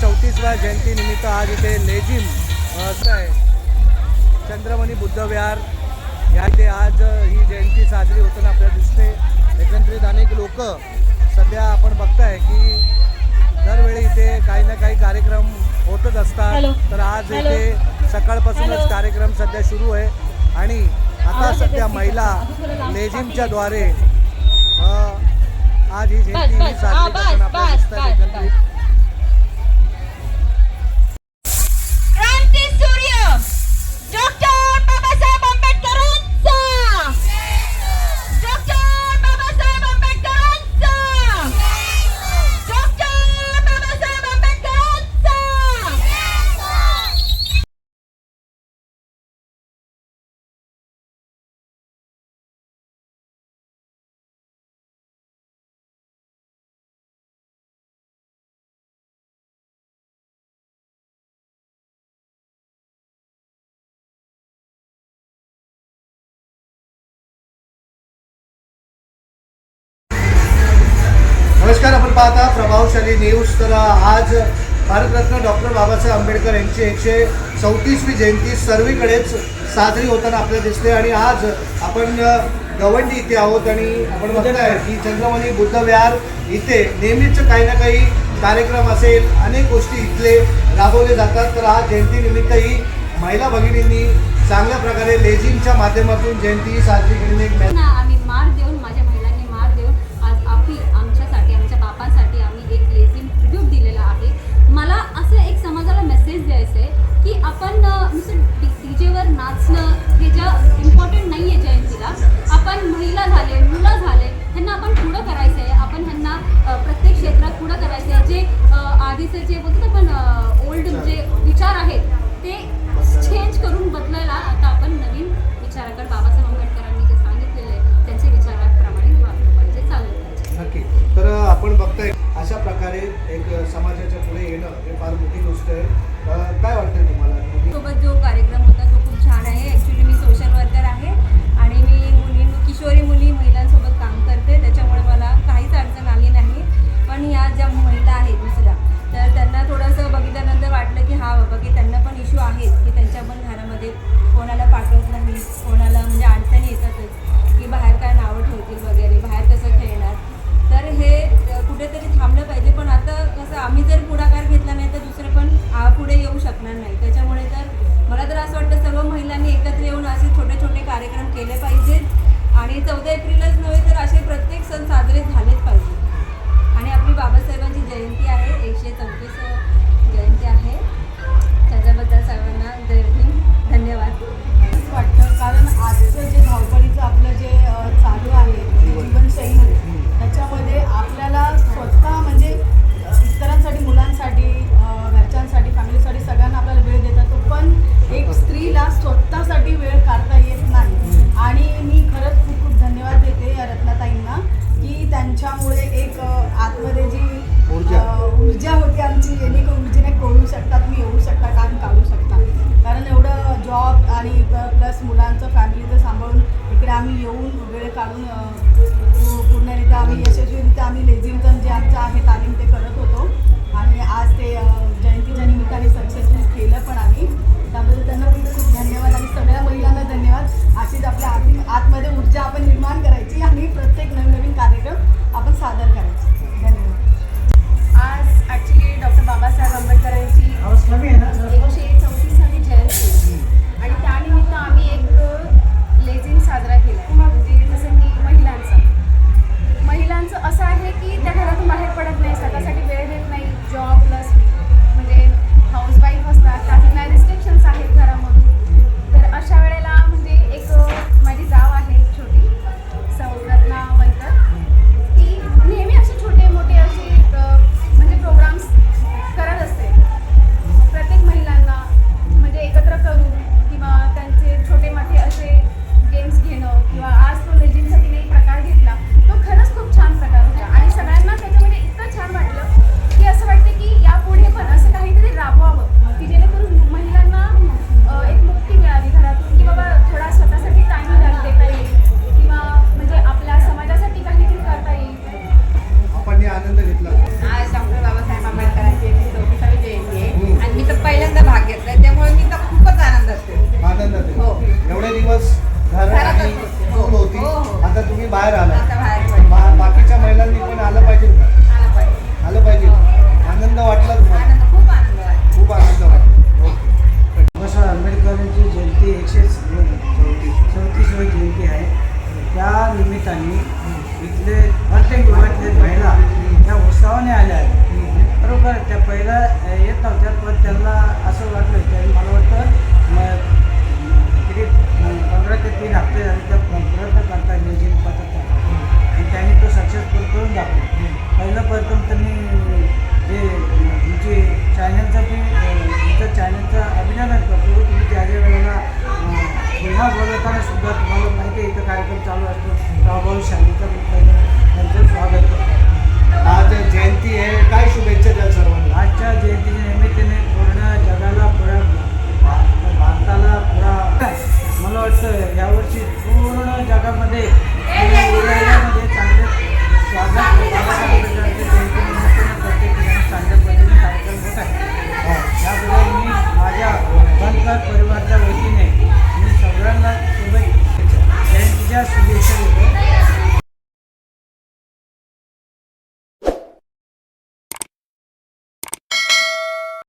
चौतीसव्या जयंतीनिमित्त आज इथे लेझिम आहे. चंद्रमणी बुद्धविहार. या इथे आज ही जयंती साजरी होताना आपल्याला दिसते. एकंदरीत अनेक लोक सध्या आपण बघताय की दरवेळी इथे काही ना काही कार्यक्रम होतच असतात. तर आज इथे सकाळपासूनच कार्यक्रम सध्या सुरू आहे. आणि आता सध्या महिला लेझिमच्या द्वारे आज ही जयंती साजरी पाहता प्रभावशाली न्यूज तर आज भारतरत्न डॉक्टर बाबासाहेब आंबेडकर यांची एकशे चौतीसवी जयंती सर्वीकडेच साजरी होताना आपल्याला दिसते. आणि आज आपण गवंडी इथे आहोत आणि आपण बघताय की चंद्रमणी बुद्धविहार इथे नेहमीच काही ना काही कार्यक्रम असेल अनेक गोष्टी इथले राबवले जातात. तर आज जयंतीनिमित्त ही महिला भगिनींनी चांगल्या प्रकारे लेझिंगच्या माध्यमातून जयंती साजरी केलेली एक आपण अ, नुसतं डी डी जेवर नाचणं हे ज्या इम्पॉर्टंट नाही आहे जयंतीला आपण महिला झाले मुलं झाले ह्यांना आपण पुढं करायचं आहे आपण ह्यांना प्रत्येक क्षेत्रात पुढं करायचं आहे जे आधीचे जे बोलतो आपण ओल्ड जे विचार आहेत ते तुम्ही जेणेकरून जिने कळू शकतात मी येऊ शकता काम काढू शकता कारण एवढं जॉब आणि प्लस मुलांचं फॅमिलीचं सांभाळून इकडे आम्ही येऊन वेळ काढून पूर्णरित्या आम्ही यशस्वीरित्या आम्ही लेझिमचं जे বাইরে